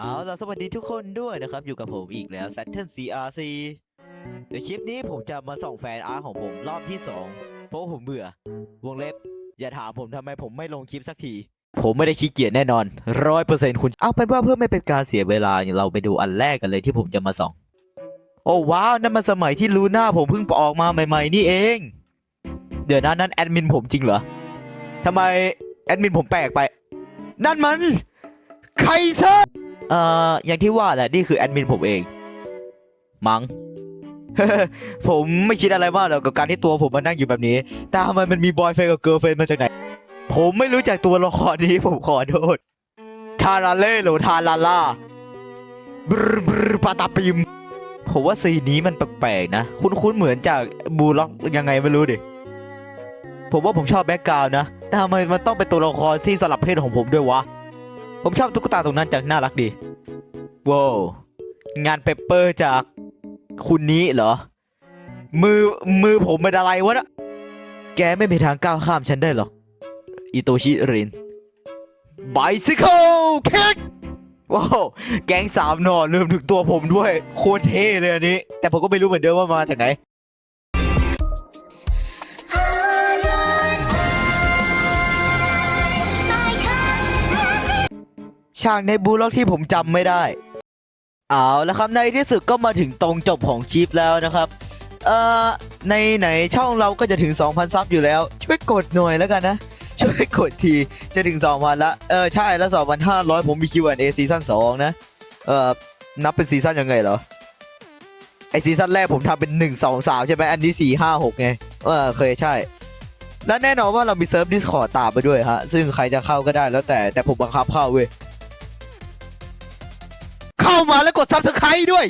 เอาล่ะสวัสดีทุกคนด้วยนะครับ อยู่กับผมอีกแล้ว Saturn CRC เดี๋ยวคลิปนี้ผมจะมาส่องแฟนอาร์ของผมรอบที่ 2 เพราะผมเบื่อ วงเล็บ อย่าถามผมทำไมผมไม่ลงคลิปสักที ผมไม่ได้ขี้เกียจแน่นอนร้อยเปอร์เซ็นต์คุณ เอาเป็นว่าเพื่อไม่เป็นการเสียเวลาเราไปดูอันแรกกันเลยที่ผมจะมาส่อง โอ้ว้าว นั่นมันสมัยที่ลูน่าผมเพิ่งออกมาใหม่ ๆ นี่เอง เดี๋ยวนะนั่นแอดมินผมจริงเหรอทำไมแอดมินผมแปลกไป นั่นมันไคเซอร์ เอ่ออย่างที่ว่าแหละนี่คือแอดมินผมเอง มัง้งผมไม่คิดอะไรมากหรอกกับการที่ตัวผมมานั่งอยู่แบบนี้ แต่ทำไมมันมีบอยเฟนกับเกิร์ลเฟนมาจากไหน ผมไม่รู้จักตัวละครนี้ผมขอโทษ ทาราเล่หรือทาราล่าบรบรปาตาปิม ผมว่าสีนี้มันแปลกๆนะ คุ้นๆเหมือนจากบูล็อกยังไงไม่รู้ดิ ผมว่าผมชอบแบ็กกราวน์นะแต่ทำไมมันต้องเป็นตัวละครที่สลับเพศของผมด้วยวะ ผมชอบตุ๊กตาตรงนั้นจากน่ารักดีว้าวงานเปเปอร์จากคุณนี้เหรอ มือมือผมเป็นอะไรวะนะแกไม่มีทางก้าวข้ามฉันได้หรอก อิโตชิรินไบซิเคิลเคิกว้าวแก๊งสามหนอนรวมถึงตัวผมด้วย โคตรเท่เลยอันนี้ แต่ผมก็ไม่รู้เหมือนเดิมว่ามาจากไหน ฉากในบูล็อกที่ผมจำไม่ได้ เอาแล้วครับในที่สุดก็มาถึงตรงจบของคลิปแล้วนะครับเอ่อในไหนช่องเราก็จะถึง 2,000 ซับอยู่แล้ว ช่วยกดหน่อยแล้วกันนะ ช่วยกดทีจะถึง 2,000 ละเออใช่แล้ว 2,500 ผมมี Q&A ซีซั่น2นะ เอ่อ นับเป็นซีซั่นยังไงเหรอ ไอซีซั่นแรกผมทำเป็น 1 2 3 ใช่ไหมอันนี้ 4 5 6 ไง เออเคยใช่ และแน่นอนว่าเรามีเซิร์ฟ Discord ตามไปด้วยฮะ ซึ่งใครจะเข้าก็ได้แล้วแต่แต่ผมบังคับเข้าเว้ยามาแล้วกด Subscribe ด้วย